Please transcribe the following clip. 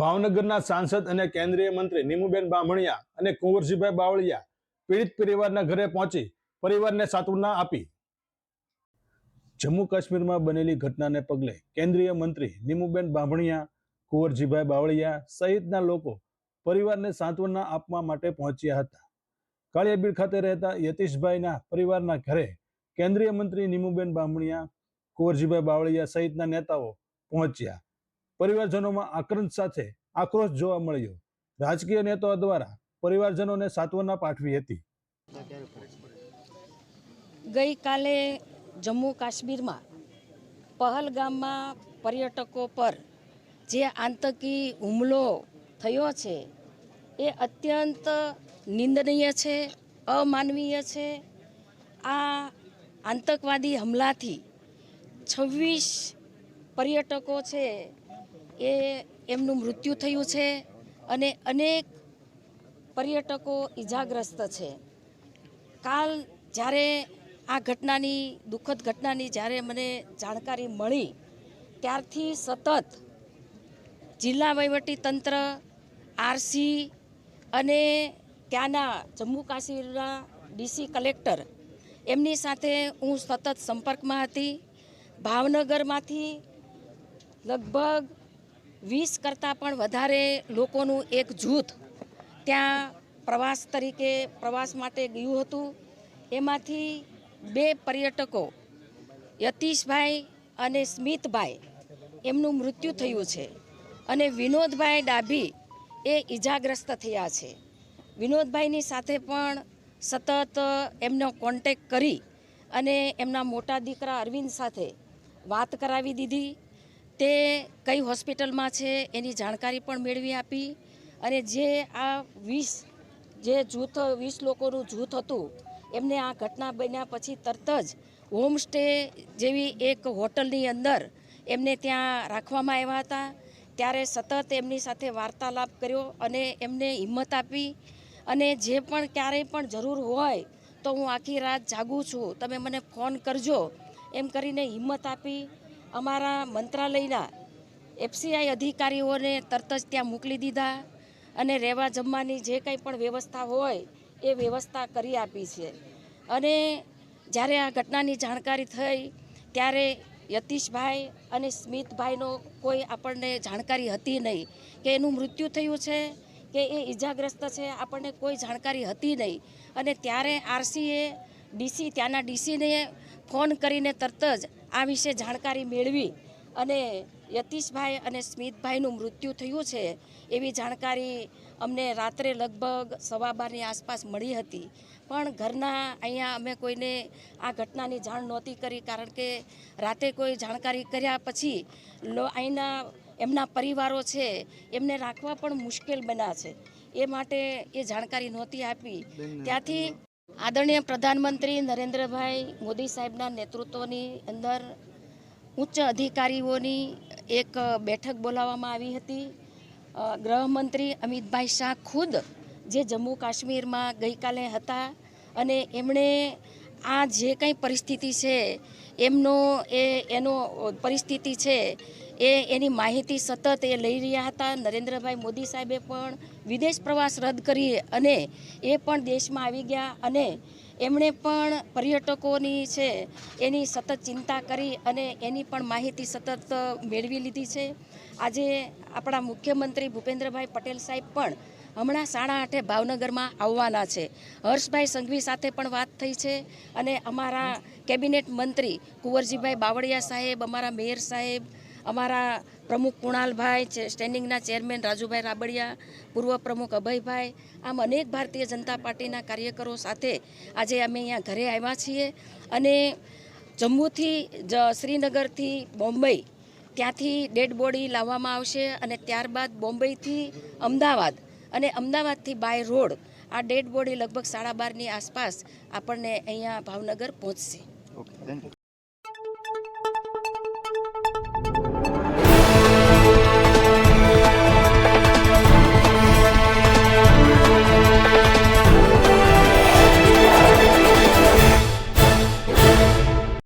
ભાવનગરના સાંસદ અને કેન્દ્રીય મંત્રી નીમુબેન બામણિયા અને કુંવરજીભાઈ બાવળિયા પીડિત પરિવારના ઘરે પહોંચી પરિવારને સાંત્વના આપી. જમ્મુ કાશ્મીરમાં બનેલી ઘટનાને પગલે કેન્દ્રીય મંત્રી નીમુબેન બામણિયા, કુંવરજીભાઈ બાવળિયા સહિતના લોકો પરિવારને સાંત્વના આપવા માટે પહોંચ્યા હતા. કાળિયાબીડ ખાતે રહેતા યતીશભાઈના પરિવારના ઘરે કેન્દ્રીય મંત્રી નીમુબેન બામણિયા, કુંવરજીભાઈ બાવળિયા સહિતના નેતાઓ પહોંચ્યા. પરિવારજનોમાં આક્રંદ સાથે આક્રોશ જોવા મળ્યો. રાજકીય નેતાઓ દ્વારા પરિવારજનોને સાંત્વના પાઠવી હતી. ગઈકાલે જમ્મુ કાશ્મીરમાં પહલગામમાં પર્યટકો પર જે આતંકી હુમલો થયો છે, એ અત્યંત નિંદનીય છે, અમાનવીય છે. આ આતંકવાદી હુમલાથી છવ્વીસ પર્યટકો છે એ એમનું મૃત્યુ થયું છે અને અનેક પર્યટકો ઈજાગ્રસ્ત છે. કાલ જ્યારે આ ઘટનાની, દુઃખદ ઘટનાની જ્યારે મને જાણકારી મળી, ત્યારથી સતત જિલ્લા તંત્ર, આરસી અને ત્યાંના જમ્મુ કાશ્મીરના ડીસી કલેક્ટર એમની સાથે હું સતત સંપર્કમાં હતી. ભાવનગરમાંથી લગભગ વીસ કરતાં પણ વધારે લોકોનું એક જૂથ ત્યાં પ્રવાસ તરીકે પ્રવાસ માટે ગયું હતું. એમાંથી બે પર્યટકો, યતીશભાઈ અને સ્મિતભાઈ, એમનું મૃત્યુ થયું છે અને વિનોદભાઈ ડાભી એ ઈજાગ્રસ્ત થયા છે. વિનોદભાઈની સાથે પણ સતત એમનો કોન્ટેક કરી અને એમના મોટા દીકરા અરવિંદ સાથે વાત કરાવી દીધી. તે કઈ હોસ્પિટલમાં છે એની જાણકારી પણ મેળવી આપી અને જે આ વીસ, જે જૂથ, વીસ લોકોનું જૂથ હતું, એમને આ ઘટના બન્યા પછી તરત જ હોમસ્ટે જેવી એક હોટલની અંદર એમને ત્યાં રાખવામાં આવ્યા હતા. ત્યારે સતત એમની સાથે વાર્તાલાપ કર્યો અને એમને હિંમત આપી અને જે પણ ક્યારેય પણ જરૂર હોય તો હું આખી રાત જાગું છું. તમે મને ફોન કરજો. એમ કરીને હિંમત આપી અમારા મંત્રાલયના એફસીઆઈ અધિકારીઓને તરત જ ત્યાં મોકલી દીધા અને રહેવા જમવાની જે કંઈ પણ વ્યવસ્થા હોય એ વ્યવસ્થા કરી આપી છે. અને જ્યારે આ ઘટનાની જાણકારી થઈ, ત્યારે યતીશભાઈ અને સ્મિતભાઈનો કોઈ આપણને જાણકારી હતી નહીં કે એનું મૃત્યુ થયું છે, કે એ ઈજાગ્રસ્ત છે, આપણને કોઈ જાણકારી હતી નહીં. અને ત્યારે આરસીએ, ડીસી, ત્યાંના ડીસીને ફોન કરીને તરત જ આ વિશે જાણકારી મેળવી અને યતીશભાઈ અને સ્મિતભાઈનું મૃત્યુ થયું છે એવી જાણકારી અમને રાત્રે લગભગ સવા બારની આસપાસ મળી હતી. પણ ઘરના અહીંયા અમે કોઈને આ ઘટનાની જાણ નહોતી કરી કારણ કે રાતે કોઈ જાણકારી કર્યા પછી લો અહીંના એમના પરિવારો છે એમને રાખવા પણ મુશ્કેલ બન્યા છે. એ માટે એ જાણકારી નહોતી આપી. ત્યાંથી આદરણીય પ્રધાનમંત્રી નરેન્દ્રભાઈ મોદી સાહેબના નેતૃત્વની અંદર ઉચ્ચ અધિકારીઓની એક બેઠક બોલાવવામાં આવી હતી. ગૃહમંત્રી અમિતભાઈ શાહ ખુદ જે જમ્મુ કાશ્મીરમાં ગઈકાલે હતા અને એમણે આ જે કંઈ પરિસ્થિતિ છે, એમનો એ, એનો પરિસ્થિતિ છે એ એની માહિતી સતત એ લઈ રહ્યા હતા. નરેન્દ્રભાઈ મોદી સાહેબે પણ વિદેશ પ્રવાસ રદ કરી અને એ પણ દેશમાં આવી ગયા અને એમણે પણ પર્યટકોની છે એની સતત ચિંતા કરી અને એની પણ માહિતી સતત મેળવી લીધી છે. આજે આપણા મુખ્યમંત્રી ભૂપેન્દ્રભાઈ પટેલ સાહેબ પણ હમણાં સાડા આઠે ભાવનગરમાં આવવાના છે. હર્ષભાઈ સંઘવી સાથે પણ વાત થઈ છે અને અમારા કેબિનેટ મંત્રી કુંવરજીભાઈ બાવળિયા સાહેબ, અમારા મેયર સાહેબ અમારા પ્રમુખ કુણાલભાઈ સ્ટેન્ડિંગના ચેરમેન રાજુભાઈ રાબડિયા, પૂર્વ પ્રમુખ અભયભાઈ, આમ અનેક ભારતીય જનતા પાર્ટીના કાર્યકરો સાથે આજે અમે અહીંયા ઘરે આવ્યા છીએ. અને જમ્મુથી જ શ્રીનગરથી બોમ્બે ત્યાંથી ડેડ બોડી લાવવામાં આવશે અને ત્યારબાદ બોમ્બેથી અમદાવાદ અને અમદાવાદથી બાય રોડ આ ડેડ બોડી લગભગ સાડા બારની આસપાસ આપણને અહીંયા ભાવનગર પહોંચશે.